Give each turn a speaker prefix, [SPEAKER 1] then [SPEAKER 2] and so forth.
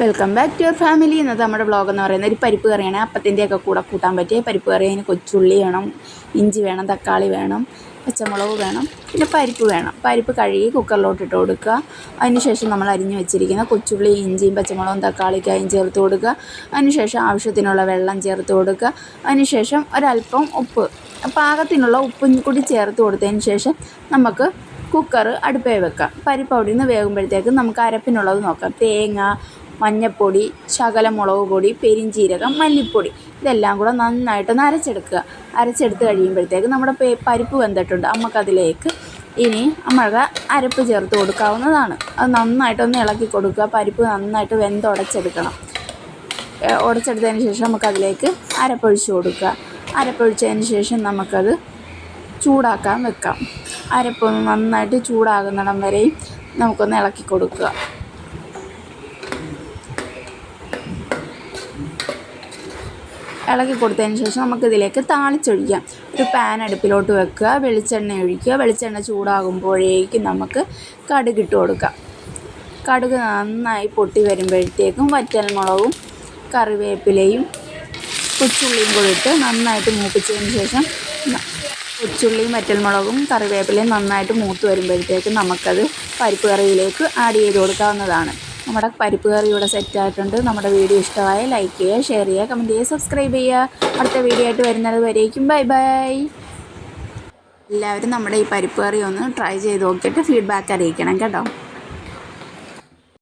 [SPEAKER 1] Welcome back to your family ഇന്നത്തെ നമ്മുടെ blog എന്ന് പറയുന്നത് ഒരു പരിപ്പ് കറിയാണ്. അപ്പത്തിന്റെയൊക്കെ കൂടെ കൂട്ടാൻ പറ്റിയ പരിപ്പ് കറി. അതിന് കൊച്ചുള്ളി വേണം ഇഞ്ചി വേണം തക്കാളി വേണം പച്ചമുളക് വേണം പിന്നെ പരിപ്പ് വേണം. പരിപ്പ് കഴുകി കുക്കറിലോട്ട് ഇട്ട് കൊടുക്കുക. അതിനുശേഷം നമ്മൾ അരിഞ്ഞു വെച്ചിരിക്കുന്ന കൊച്ചുള്ളി ഇഞ്ചിയും പച്ചമുളകും തക്കാളിക്കായും ചേർത്ത് കൊടുക്കുക. അതിനുശേഷം ആവശ്യത്തിനുള്ള വെള്ളം ചേർത്ത് കൊടുക്കുക. അതിനുശേഷം ഒരല്പം ഉപ്പ്. പാകത്തിനുള്ള ഉപ്പും കൂടി ചേർത്ത് കൊടുത്തതിന് ശേഷം നമുക്ക് കുക്കർ അടുപ്പേ വെക്കാം. പരിപ്പ് അവിടെ നിന്ന് വേകുമ്പോഴത്തേക്ക് നമുക്ക് അരപ്പിനുള്ളത് നോക്കാം. തേങ്ങ മഞ്ഞൾപ്പൊടി ശകലം മുളക് പൊടി പെരിഞ്ചീരകം മല്ലിപ്പൊടി ഇതെല്ലാം കൂടെ നന്നായിട്ടൊന്ന് അരച്ചെടുക്കുക അരച്ചെടുത്ത് കഴിയുമ്പോഴത്തേക്ക് നമ്മുടെ പരിപ്പ് വെന്തിട്ടുണ്ട്. നമുക്കതിലേക്ക് ഇനി നമ്മൾക്ക് അരപ്പ് ചേർത്ത് കൊടുക്കാവുന്നതാണ്. അത് നന്നായിട്ടൊന്ന് ഇളക്കി കൊടുക്കുക. പരിപ്പ് നന്നായിട്ട് വെന്തുടച്ചെടുക്കണം ഉടച്ചെടുത്തതിന് ശേഷം നമുക്കതിലേക്ക് അരപ്പൊഴിച്ച് കൊടുക്കുക. അരപ്പൊഴിച്ചതിന് ശേഷം നമുക്കത് ചൂടാക്കാൻ വെക്കാം. അരപ്പൊന്ന് നന്നായിട്ട് ചൂടാകുന്നിടം വരെയും നമുക്കൊന്ന് ഇളക്കി കൊടുക്കുക. ഇളക്കി കൊടുത്തതിന് ശേഷം നമുക്കിതിലേക്ക് താളിച്ചൊഴിക്കാം. ഒരു പാൻ അടുപ്പിലോട്ട് വെക്കുക വെളിച്ചെണ്ണ ഒഴിക്കുക. വെളിച്ചെണ്ണ ചൂടാകുമ്പോഴേക്കും നമുക്ക് കടുക് ഇട്ട് കൊടുക്കാം. കടുക് നന്നായി പൊട്ടി വരുമ്പോഴത്തേക്കും വറ്റൽമുളകും കറിവേപ്പിലയും കൊച്ചുള്ളിയും കൂടി ഇട്ട് നന്നായിട്ട് മൂപ്പിച്ചതിന് ശേഷം കൊച്ചുള്ളിയും വറ്റൽമുളകും കറിവേപ്പിലയും നന്നായിട്ട് മൂത്ത് വരുമ്പോഴത്തേക്കും നമുക്കത് പരിപ്പ് കറിയിലേക്ക് ആഡ് ചെയ്ത് കൊടുക്കാവുന്നതാണ്. നമ്മുടെ പരിപ്പ് കറി ഇവിടെ സെറ്റ് ആയിട്ടുണ്ട്. നമ്മുടെ വീഡിയോ ഇഷ്ടമായ ലൈക്ക് ചെയ്യുക ഷെയർ ചെയ്യുക കമന്റ് ചെയ്യുക സബ്സ്ക്രൈബ് ചെയ്യുക. അടുത്ത വീഡിയോ ആയിട്ട് വരുന്നത് വരേക്കും. ബൈ ബൈ എല്ലാവരും നമ്മുടെ ഈ പരിപ്പ് കറി ഒന്ന് ട്രൈ ചെയ്ത് നോക്കിയിട്ട് ഫീഡ്ബാക്ക് അറിയിക്കണം കേട്ടോ.